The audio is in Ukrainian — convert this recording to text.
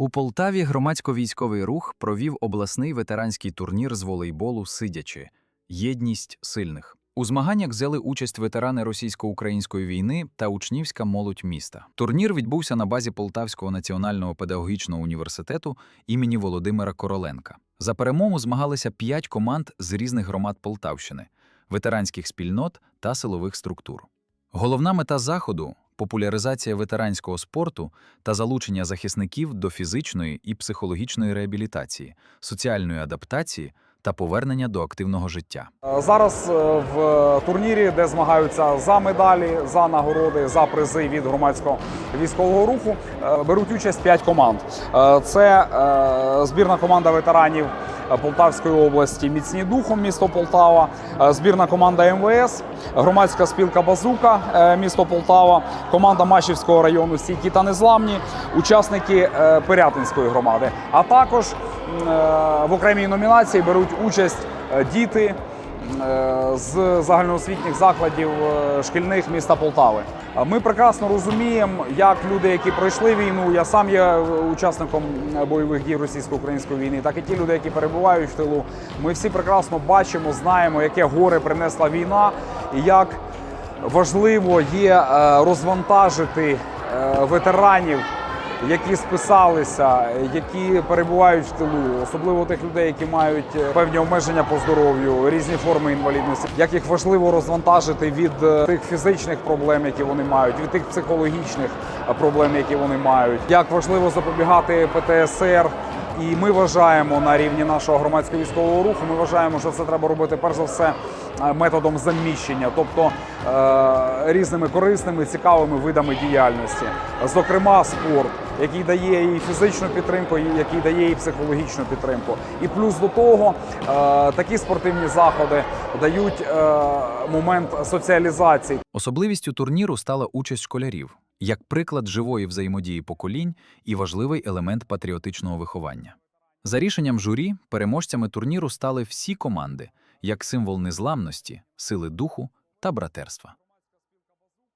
У Полтаві громадсько-військовий рух провів обласний ветеранський турнір з волейболу сидячи Єдність сильних. У змаганнях взяли участь ветерани російсько-української війни та учнівська молодь міста. Турнір відбувся на базі Полтавського національного педагогічного університету імені Володимира Короленка. За перемогу змагалися п'ять команд з різних громад Полтавщини, ветеранських спільнот та силових структур. Головна мета заходу популяризація ветеранського спорту та залучення захисників до фізичної і психологічної реабілітації, соціальної адаптації та повернення до активного життя. Е, Зараз е, в турнірі, де змагаються за медалі, за нагороди, за призи від громадського військового руху, е, беруть участь 5 команд. Це збірна команда ветеранів Полтавської області Міцні духом, місто Полтава, е, збірна команда МВС, громадська спілка Базука, е, місто Полтава, команда Машівського району Стійкі та Незламні, учасники е, Пирятинської громади. А також е, в окремій номінації беруть участь е, діти е, з загальноосвітніх закладів е, шкільних міста Полтави. Е, Ми прекрасно розуміємо, як люди, які пройшли війну, я сам є е, учасником е, бойових дій російсько-української війни, так і ті люди, які перебувають в тилу. Ми всі прекрасно бачимо, знаємо, яке горе принесла війна, і як важливо є е, розвантажити е, ветеранів які списалися, які перебувають в тилу, особливо тих людей, які мають е, певні обмеження по здоров'ю, різні форми інвалідності, як їх важливо розвантажити від е, тих фізичних проблем, які вони мають, від тих психологічних е, проблем, які вони мають, як важливо запобігати ПТСР. І ми вважаємо на рівні нашого громадського військового руху. Ми вважаємо, що це треба робити перш за все методом заміщення, тобто е, різними корисними, цікавими видами діяльності, зокрема спорт, який дає і фізичну підтримку, який дає і психологічну підтримку. І плюс до того е, такі спортивні заходи дають е, момент соціалізації. Особливістю турніру стала участь школярів як приклад живої взаємодії поколінь і важливий елемент патріотичного виховання. За рішенням журі, переможцями турніру стали всі команди як символ незламності, сили духу та братерства.